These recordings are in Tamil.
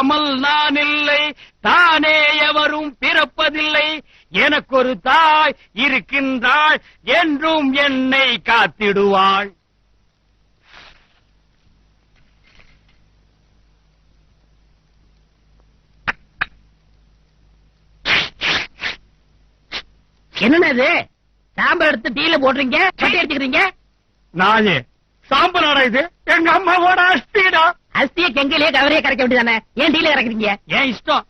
அமல் நான் இல்லை தானே எவரும் பிறப்பதில்லை. எனக்கொரு தாய் இருக்கின்றாள் என்றும் என்னை காத்திடுவாள். என்னண்ணா இது? சாம்பல் எடுத்து டீல போடுறீங்க கட்டி எடுத்துக்கிறீங்க நாயே சாம்பலாடா இது? எங்க அம்மாவோட அஸ்திடா. அஸ்திய கெங்கிலேயே கவரையே கரைக்க வேண்டியதானே? ஏன் டீல கரைக்கிறீங்க? ஏன் இஷ்டம்?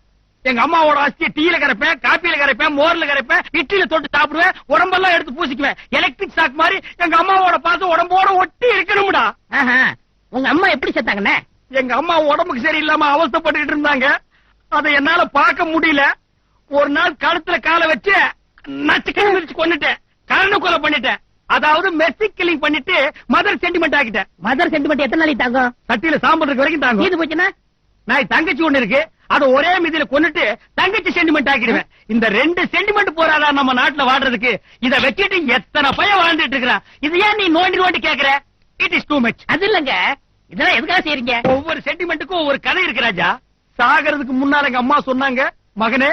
எங்க அம்மாவோட அஸ்தியை டீல கரைப்பேன் காப்பியில கரைப்பேன் மோர்ல கரைப்பேன் இட்லியில தொட்டு சாப்பிடுவேன் உடம்பெல்லாம் எடுத்து பூசிக்குவேன். எலக்ட்ரிக் ஷாக் மாதிரி எங்க அம்மாவோட பார்த்து உடம்போட ஒட்டி இருக்கணும்டா. உங்க அம்மா எப்படி செத்தாங்கண்ணே? எங்க அம்மா உடம்புக்கு சரியில்லாம அவஸ்தைப்பட்டுட்டு இருந்தாங்க. அதை என்னால பார்க்க முடியல. ஒரு நாள் கழுத்துல காலை வச்சு நச்சுக்கணும் மிதிச்சு கொண்டுட்டேன் கரண கொலை பண்ணிட்டேன். அதாவது கில்லிங் பண்ணிட்டு மதர் சென்டிமெண்ட் ஆக்கிட்டேன். மதர் சென்டிமெண்ட் எத்தனை நாளைக்கு தாங்கும்? சட்டியில சாம்பல் இருக்க வரைக்கும் தாங்க தீது போச்சுன்னா? நான் தங்கச்சி ஒண்ணு இருக்கு. அத ஒரே மிதியில கொன்னுட்டு தங்கச்சி சென்டிமெண்ட் ஆக்கிடுவேன். இந்த ரெண்டு சென்டிமெண்ட் போறாதா நம்ம நாட்டுல வாடுறதுக்கு? இத வச்சுட்டு எத்தனை பையன் வாழ்ந்துட்டு இருக்கிறான்? இது ஏன் நீ நோண்டி நோண்டி கேக்குற? இட் இஸ் டூ மச் அது இல்லங்க. இதெல்லாம் எதுக்காக செய்றீங்க? ஒவ்வொரு சென்டிமெண்ட்டுக்கும் ஒவ்வொரு கதை இருக்கு ராஜா. சாகிறதுக்கு முன்னால எங்க அம்மா சொன்னாங்க மகனே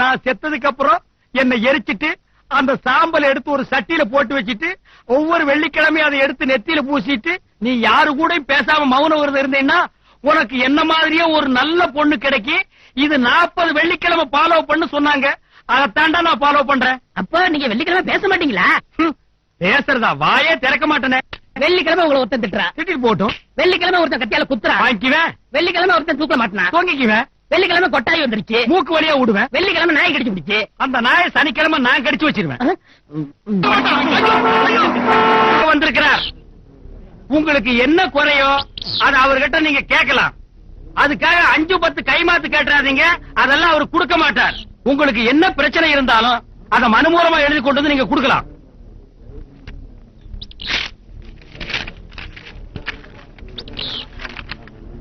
நான் செத்ததுக்கு அப்புறம் என்னை எரிச்சிட்டு அந்த சாம்பல் எடுத்து ஒரு சட்டியில போட்டு வச்சிட்டு ஒவ்வொரு வெள்ளிக்கிழமையும் அதை எடுத்து நெத்தியில பூசிட்டு நீ யாரு கூட பேசாம மௌன விரதம் இருந்தேன்னா உனக்கு என்ன மாதிரியே ஒரு நல்ல பொண்ணு கிடைக்கி இது நாற்பது வெள்ளிக்கிழமை ஃபாலோ பண்ணு சொன்னாங்க. அதைத்தாண்டா நான் ஃபாலோ பண்றேன். அப்ப நீங்க வெள்ளிக்கிழமை பேச மாட்டீங்களா? பேசுறதா? வாயே திறக்க மாட்டேனே. வெள்ளிக்கிழமை உங்களை ஒருத்தன் திட்டுறா திட்டிட்டு போட்டும் வெள்ளிக்கிழமை ஒருத்தன் கத்தியால குத்துறா வாங்கிக்குவேன். வெள்ளிக்கிழமை ஒருத்தன் தூக்க மாட்டானா தூங்கிக்குவேன். வெள்ளிக்கிழமை கொட்டாய் வந்துருச்சு. மூக்கு வழியா விடுவேன் வெள்ளிக்கிழமை நாய் கடிச்சு பிடிச்சு. அந்த நாயை சனிக்கிழமை நான் கடிச்சு வச்சிருவேன். வந்திருக்கிறார். உங்களுக்கு என்ன குறையோ அது அவர்கிட்ட நீங்க கேட்கலாம். அதுக்காக அஞ்சு பத்து கைமாத்து கேட்டுறாதீங்க. அதெல்லாம் அவர் கொடுக்க மாட்டார். உங்களுக்கு என்ன பிரச்சனை இருந்தாலும் அத மனுமூலமா எழுதி கொண்டு வந்து நீங்க கொடுக்கலாம்.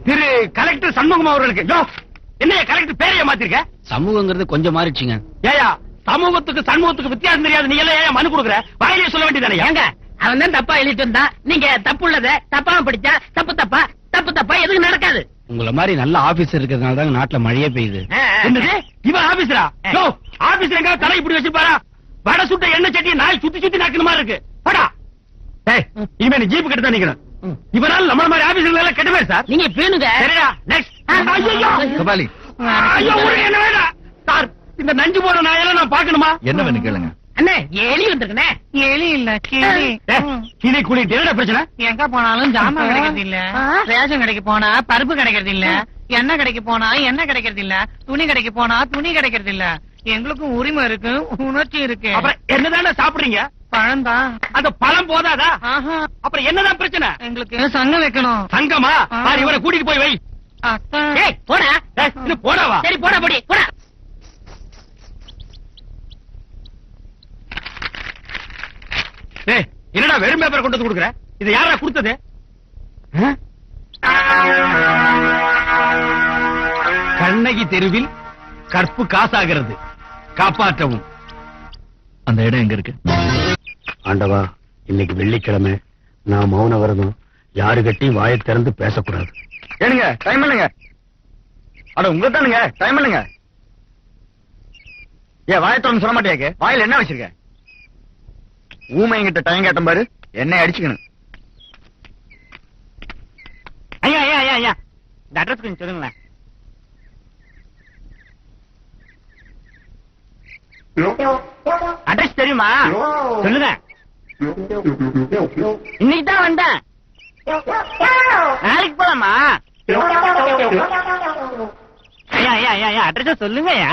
திரு கலெக்டர் சண்முகம் அவர்களுக்கு யோ, என்னைய கலெக்டர் பேரைய மாத்திருக்க? சமூகங்கிறது கொஞ்சம் மாறிடுச்சுங்க. ஏயா சமூகத்துக்கு சண்முகத்துக்கு வித்தியாசம் தெரியாது. நீ எல்லாம் ஏன் மனு கொடுக்குற? வாயிலே சொல்ல வேண்டியதானே ஏங்க அவன் தான் தப்பா எழுதிட்டு இருந்தான் நீங்க தப்பு உள்ளத தப்பாம படிச்சா தப்பு தப்பா தப்பு தப்பா எதுவும் நடக்காது. உங்கள மாதிரி நல்ல ஆபீசர் இருக்கிறதுனால தாங்க நாட்டுல மழையே பெய்யுது. என்னது? இவன் ஆபீசரா யோ ஆபீஸ்ல எங்க தலை இப்படி வச்சிருப்பாரா? வடை சுட்ட எண்ணெய் சட்டியை நாய் சுத்தி சுத்தி நக்கணும் மாதிரி இருக்கு. படா ஏய் இனிமே நீ ஜீப் கிட்ட தான் நிக்கணும் ம். இவனால நம்மள மாதிரி ஆபீஸ்ல எல்லாம் கெட்ட பேர் சார் நீங்க பேணுங்க. சரியா நெக்ஸ்ட் கபாலி. ஐயோ என்ன வேண்டாம் சார் இந்த நஞ்சு போற நாயெல்லாம் நான் பாக்கணுமா என்ன வேணும் கேளுங்க. அண்ணே எலி வந்திருக்கனே எலி இல்ல கிளி. கிளி குளி என்னடா பிரச்சனை? எங்க போனாலும் ஜாமான் கிடைக்கிறது இல்ல. ரேஷன் கடைக்கு போனா பருப்பு கிடைக்கிறது இல்ல. எண்ணெய் கடைக்கு போனா எண்ணெய் கிடைக்கிறது இல்ல. துணி கடைக்கு போனா துணி கிடைக்கிறது இல்ல. எங்களுக்கும் உரிமை இருக்கு உணர்ச்சி இருக்கு. அப்புறம் என்னதானே சாப்பிடுறீங்க? பழம்தான் அந்த பழம் போதாதா? அப்புறம் என்னதான் பிரச்சனை? எங்களுக்கு சங்கம் வைக்கணும். சங்கமா? ஆ. பாரு இவனை கூட்டிட்டு போய் வை. ஏய் போடா. ஏய், இது போடவா? சரி போடா போடி போடா. டேய் என்னடா வெறும் பேப்பர் கொண்டு வந்து கொடுக்குற? இதை யாரா கொடுத்தது? கண்ணகி தெருவில் கற்பு காசாகிறது. காப்பாற்றவும். அந்த இடம் எங்க இருக்கு? ஆண்டவா இன்னைக்கு வெள்ளிக்கிழமை. நான் மௌன விரதம் யாரு கட்டியும் வாயை திறந்து பேசக்கூடாது. ஏனுங்க டைம் பண்ணுங்க அட உங்க தானுங்க டைம் பண்ணுங்க ஏன் வாயத்தோன்னு சொல்ல மாட்டியாக்கு? வாயில என்ன வச்சிருக்க? ஊமைங்கிட்ட டைம் கேட்டேன் பாரு என்னை அடிச்சுக்கணும். ஐயா ஐயா ஐயா ஐயா. இந்த அட்ரஸ் கொஞ்சம் சொல்லுங்களேன். அட்ரஸ் தெரியுமா? சொல்லுங்க. இன்னைக்கு தான் வந்தேன். நாளைக்கு போலாமா? ஐயா ஐயா ஐயா ஐயா அட்ரஸ் சொல்லுங்க ஐயா.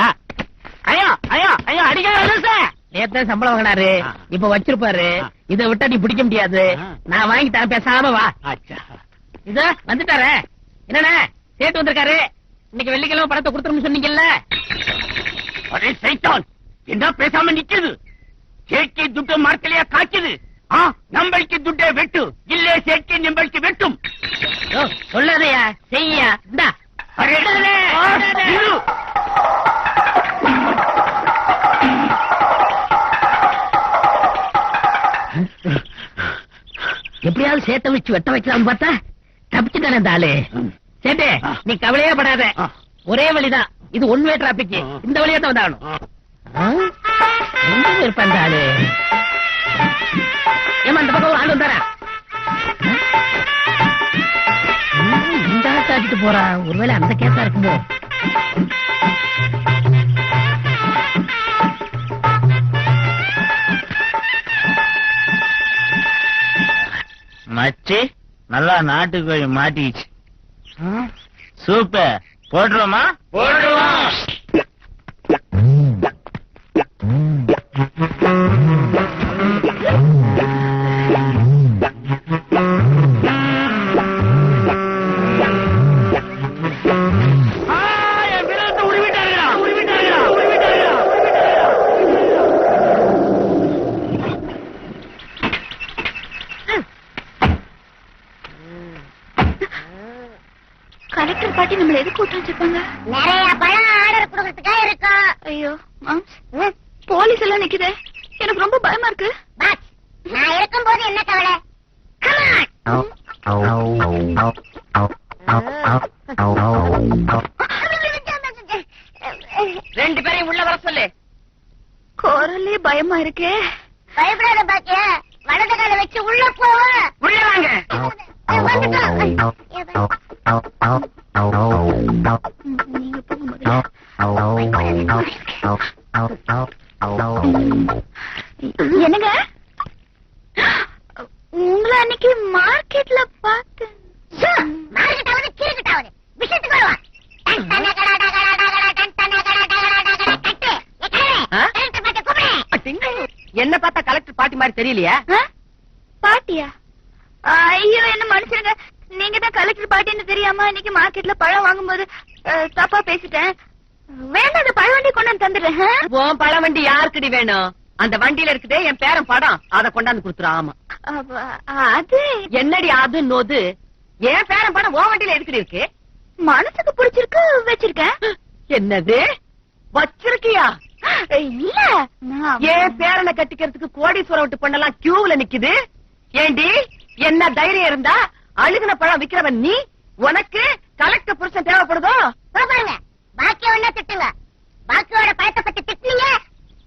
ஐயா ஐயா ஐயா அடிக்காத அட்ரஸ். நேத்து சம்பளம் வாங்கினாரு. இப்ப வச்சிருப்பாரு. இத விட்டா நீ பிடிக்க முடியாது. நான் வாங்கி தரேன் பேசாம வா. இத வந்துட்டாரே. என்னண்ணே சேட்டு வந்திருக்காரு. இன்னைக்கு வெள்ளிக்கிழமை பணத்தை கொடுத்துருன்னு சொன்னீங்கல்ல? அரே சைத்தான். என்ன பேசாம நிக்குது? சேர்க்கை துட்டு மார்க்கலையா காய்க்குது. நம்மளுக்கு துட்டே வெட்டு. இல்ல சேர்க்கை நம்பளுக்கு வெட்டும். சொல்லாதயா செய்யா. இந்தா. எப்படியாவது சேத்த வச்சு வெட்ட வைக்கலாம் பார்த்தா? தப்பிச்சுட்டானே தாளே சேட்டே நீ கவலையே படாத. ஒரே வழிதான். இது ஒன் வே டிராபிக் இந்த வழியா தான் வந்தாகணும் ஏமா பக்கம் ஆள் வந்தாரா இந்த ஆள் தாட்டிட்டு போறா. ஒருவேளை அந்த கேஸா இருக்குமோ? மச்சி நல்லா நாட்டுக்கோழி மாட்டிக்கிச்சு. சூப்பர். போட்டுருவோமா? போட்டுருவோம். கலெக்டர் பாட்டி நம்மள எதுக்கு கூட்டு வச்சிருப்பாங்க நிறைய பழம் ஆர்டர் கொடுக்கறதுக்கா இருக்கும் ஐயோ மாம்ஸ் போலீஸ் எல்லாம் நிக்குதே எனக்கு ரொம்ப பயமா இருக்கு பஸ் நான் இருக்கும்போது என்ன கவலை Come on. ரெண்டு பேரையும் உள்ள வர சொல்லு குரலே பயமா இருக்கே பயப்படாத பாக்கிய வலது கால வச்சு உள்ள போ உள்ள வாங்க வந்துட்டோம். நீங்க முதல்ல. என்னங்க? உங்களை அன்னைக்கு மார்க்கெட்ல பார்த்தேன். என்ன பார்த்தா கலெக்டர் பாட்டி மாதிரி தெரியலையா? பாட்டியா? ஐயோ என்ன மனுஷனுங்க. நீங்க தான் கலெக்டர் பாட்டின்னு தெரியாம இன்னைக்கு மார்க்கெட்ல பழம் வாங்கும்போது தப்பா பேசிட்டேன். வேண்டாம் அந்த பழம் வண்டி கொண்டு வந்து தந்துடுறேன்? உன் பழ வண்டி யாருக்குடி வேணும்? அந்த வண்டியில இருக்குதே என் பேரன் படம். அத கொண்டாந்து குடுத்துரு ஆமா. அது என்னடி அது நோது? என் பேரன் படம் உன் வண்டியில எதுக்குடி இருக்கு? மனசுக்கு பிடிச்சிருக்கு வச்சிருக்கேன். என்னது? வச்சிருக்கியா? இல்ல என் பேரனை கட்டிக்கிறதுக்கு கோடீஸ்வரம் விட்டு பொண்ணெல்லாம் கியூல நிக்குது. ஏண்டி என்ன தைரியம் இருந்தா அழுகுன பழம் விக்கிறவன் நீ? உனக்கு கலெக்டர் புருஷன் தேவைப்படுதோ? பாருங்க பாக்கிய ஒண்ணா திட்டுங்க. பாக்கியோட பழத்தை பத்தி திட்டுனீங்க.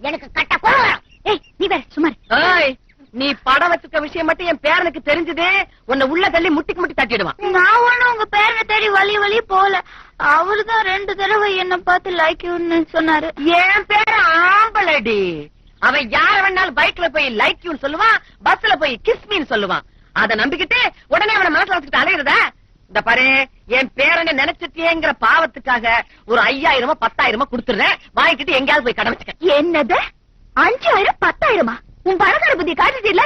எனக்கு கட்ட வரும். ஏய் நீ வேற சுமார் ஏய் நீ படம் வச்சிருக்க விஷயம் மட்டும் என் பேரனுக்கு தெரிஞ்சது உன்னை உள்ள தள்ளி முட்டிக்கு முட்டி தட்டிடுவான். நான் ஒண்ணும் உங்க பேரனை தேடி வழி வழி போல அவருதான் ரெண்டு தடவை என்ன பார்த்து லைக் யூன்னு சொன்னாரு. என் பேர ஆம்பளடி. அவன் யார வேணாலும் பைக்ல போய் லைக் யூன்னு சொல்லுவான் பஸ்ல போய் கிஸ் மீன்னு சொல்லுவான். அத நம்பிக்கிட்டு உடனே அவனை மனசுல வச்சுக்கிட்டு அலையுறதா? இந்த பாரு என் பேரங்க நினைச்சிட்டேங்கிற பாவத்துக்காக ஒரு ஐயாயிரமோ பத்தாயிரமோ கொடுத்துறேன் வாங்கிக்கிட்டு எங்கேயாவது போய் கடமைச்சுக்க என்னது? அஞ்சாயிரம் பத்தாயிரமா? உன் பரதர புத்தி காட்டுச்சு இல்ல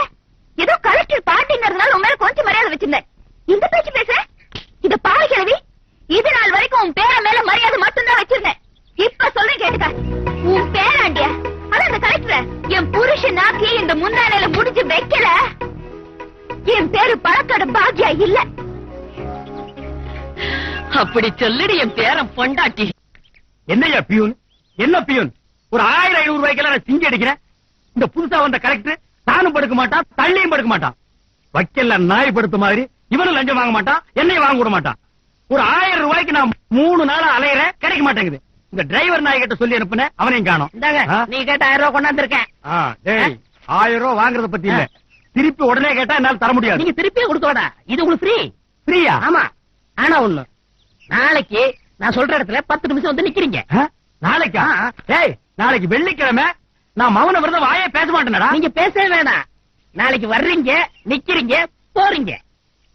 ஏதோ கலெக்டர் பாட்டிங்கிறதுனால உன் மேல கொஞ்சம் மரியாதை வச்சிருந்தேன். இந்த பேச்சு பேச அப்படி சொல்லுடி என் பேரன் பொண்டாட்டி. என்னய்யா பியூன்? என்ன பியூன்? ஒரு ஆயிரம் ஐநூறு ரூபாய்க்கெல்லாம் நான் சிங்கி அடிக்கிறேன்? இந்த புதுசா வந்த கலெக்டர் தானும் படுக்க மாட்டான் தள்ளியும் படுக்க மாட்டான். வைக்கல நாய் படுத்த மாதிரி இவனும் லஞ்சம் வாங்க மாட்டான் என்னையும் வாங்க விட மாட்டான். ஒரு ஆயிரம் ரூபாய்க்கு நான் மூணு நாளா அலையறேன் கிடைக்க மாட்டேங்குது. இந்த டிரைவர் நாய் கிட்ட சொல்லி அனுப்புனேன் அவனையும் காணோம்? நீ கேட்ட ஆயிரம் ரூபாய் கொண்டாந்துருக்கேன் ஆ, டேய் ஆயிரம் ரூபாய் வாங்குறத பத்தி இல்ல. திருப்பி உடனே கேட்டா என்னால தர முடியாது. நீங்க திருப்பியே கொடுக்க இது உங்களுக்கு ஃப்ரீ ஃப்ரீயா ஆமா. ஆனா ஒண்ணு நாளைக்கு நான் சொல்ற இடத்துல பத்து நிமிஷம் வந்து நிக்கிறீங்க. நாளைக்கா? டேய் நாளைக்கு வெள்ளிக்கிழமை நான் மௌன விரதம் வாயே பேச மாட்டேனடா. நீங்க பேசவே வேணாம். நாளைக்கு வர்றீங்க நிக்கிறீங்க போறீங்க.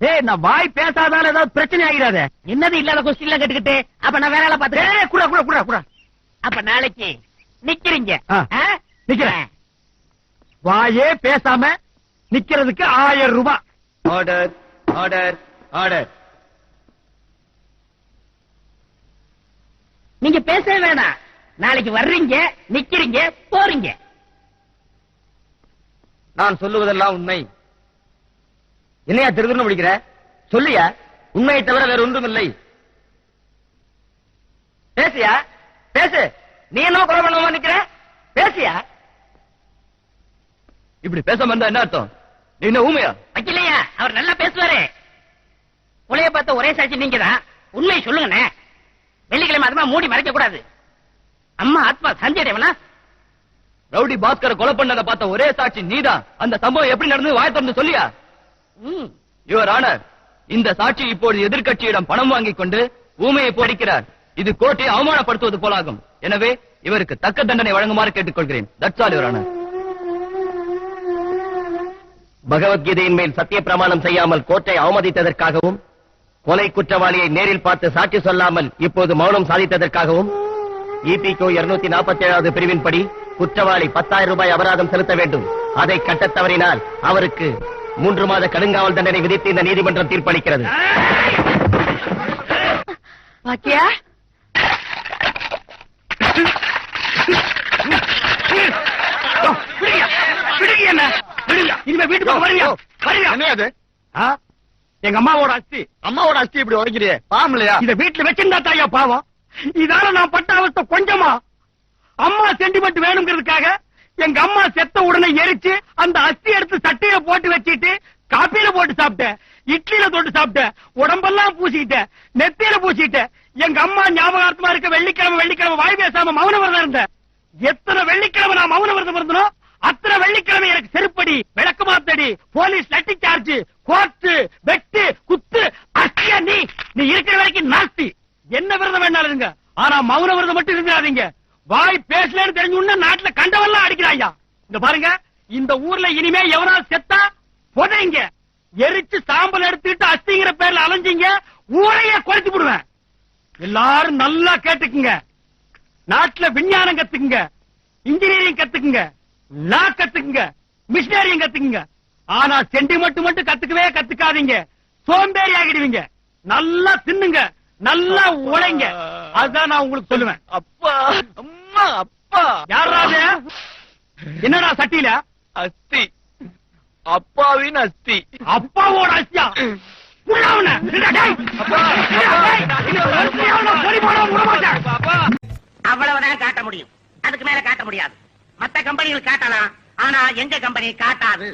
ஏய் நான் வாய் பேசாதால ஏதாவது பிரச்சனை ஆகிடாதே. என்னது இல்லாத கொஸ்டின்ல கேட்டுக்கிட்டு? அப்ப நான் வேற ஆளை பாத்துக்கிறேன் ஏய் குடா குடா குடா குடா. அப்ப நாளைக்கு நிக்கிறீங்க. ஆ. ஆ? நிக்கிறேன். வாயே பேசாம நிக்கிறதுக்கு ஆயிரம் ரூபாய் ஆர்டர் ஆர்டர் ஆர்டர் நீங்க பேசவே வேணாம். நாளைக்கு வர்றீங்க நிக்கிறீங்க போறீங்க. நான் சொல்லுவதெல்லாம் உண்மை. என்னையா திருதுன்னு முடிக்கிற சொல்லியா? உண்மையை தவிர வேற ஒன்றும் இல்லை பேசியா? பேசு. நீ என்ன கொலை பண்ணாம நிக்கிற? பேசியா? இப்படி பேசாம இருந்தா என்ன அர்த்தம்? நீ என்ன ஊமையா? வைக்கலையா? அவர் நல்லா பேசுவாரு. உலைய பார்த்த ஒரே சாட்சி நீங்க தான் உண்மையை சொல்லுங்கண்ணே. வெள்ளிக்கிழமை அதுமா மூடி மறைக்க கூடாது. அம்மா ஆத்மா சஞ்சய் தேவனா ரவுடி பாஸ்கரை கொலை பண்ணத பார்த்த ஒரே சாட்சி நீதான். அந்த சம்பவம் எப்படி நடந்து வாய் திறந்து சொல்லியா? ம். யுவர் ஆனர் இந்த சாட்சி இப்பொழுது எதிர்க்கட்சியிடம் பணம் வாங்கிக் கொண்டு ஊமையை போடிக்கிறார் இது கோர்ட்டை அவமானப்படுத்துவது போலாகும். எனவே இவருக்கு தக்க தண்டனை வழங்குமாறு கேட்டுக்கொள்கிறேன். தட்ஸ் ஆல் யுவர் ஆனர் பகவத்கீதையின் மேல் சத்திய பிரமாணம் செய்யாமல் கோர்ட்டை அவமதித்ததற்காகவும் கொலை குற்றவாளியை நேரில் பார்த்து சாட்சி சொல்லாமல் இப்போது மௌனம் சாதித்ததற்காகவும் இபிகோ இருநூத்தி நாற்பத்தி ஏழாவது பிரிவின்படி குற்றவாளி பத்தாயிரம் ரூபாய் அபராதம் செலுத்த வேண்டும். அதை கட்டத் தவறினால் அவருக்கு மூன்று மாத கடுங்காவல் தண்டனை விதித்து இந்த நீதிமன்றம் தீர்ப்பளிக்கிறது. பாத்தியா? இனிமே வீட்டுக்கு வருவியா வருவியா என்ன அது ஆ? எங்க அம்மாவோட அஸ்தி. அம்மாவோட அஸ்தி இப்படி உடைக்கிறியே. பாவம் இல்லையா? இத வீட்டுல வச்சிருந்தா தாயா பாவம்? இதால நான் பட்ட அவஸ்தை கொஞ்சமா. அம்மா சென்டிமெண்ட் வேணுங்கிறதுக்காக எங்க அம்மா செத்த உடனே எரிச்சு அந்த அஸ்தி எடுத்து சட்டையில போட்டு வச்சிட்டு காப்பியில போட்டு சாப்பிட்டேன். இட்லியில தொட்டு சாப்பிட்டேன். உடம்பெல்லாம் பூசிக்கிட்டேன். நெத்தியில பூசிக்கிட்டேன். எங்க அம்மா ஞாபகார்த்தமா இருக்க வெள்ளிக்கிழமை வெள்ளிக்கிழமை வாய் பேசாம மௌன விரதம் இருந்தேன். எத்தனை வெள்ளிக்கிழமை நான் மௌன விரதம் இருந்தனோ அத்தனை வெள்ளிக்கிழமை எனக்கு செருப்படி விளக்கு மாத்தடி போலீஸ் லட்டி சார்ஜ் கோர்ட்டு வெட்டு குத்து அஸ்தியா நீ நீ இருக்கிற வரைக்கும் நாஸ்தி என்ன விரதம் வேணாலும் இருங்க ஆனா மௌன விரதம் மட்டும் இருந்துடாதீங்க. வாய் பேசலன்னு தெரிஞ்சு நாட்டுல கண்டவெல்லாம் அடிக்கிறாயா இந்த பாருங்க இந்த ஊர்ல இனிமே எவனாவது செத்தா புதைங்க. எரிச்சு சாம்பல் எடுத்துக்கிட்டு அஸ்திங்கிற பேர்ல அலைஞ்சிங்க ஊரையே குறைச்சு விடுவேன் எல்லாரும் நல்லா கேட்டுக்குங்க. நாட்டுல விஞ்ஞானம் கத்துக்குங்க. இன்ஜினியரிங் கத்துக்குங்க. லா கத்துக்குங்க. மிஷினரியும் கத்துக்குங்க. ஆனா சென்டிமெண்ட் மட்டும் கத்துக்கவே கத்துக்காதீங்க. சோம்பேறி ஆகிடுவீங்க. நல்லா தின்னுங்க. நல்லா உழைங்க அதுதான் நான் உங்களுக்கு சொல்லுவேன். அப்பா அம்மா அப்பா. யாரா அது? என்னடா சட்டியில? அஸ்தி. அப்பாவின் அஸ்தி. அப்பாவோட அசியா உள்ளவன அவ்வளவுதான் காட்ட முடியும். அதுக்கு மேல காட்ட முடியாது. மத்த கம்பெனிகள் காட்டலாம். ஆனா எங்க கம்பெனி காட்டாது?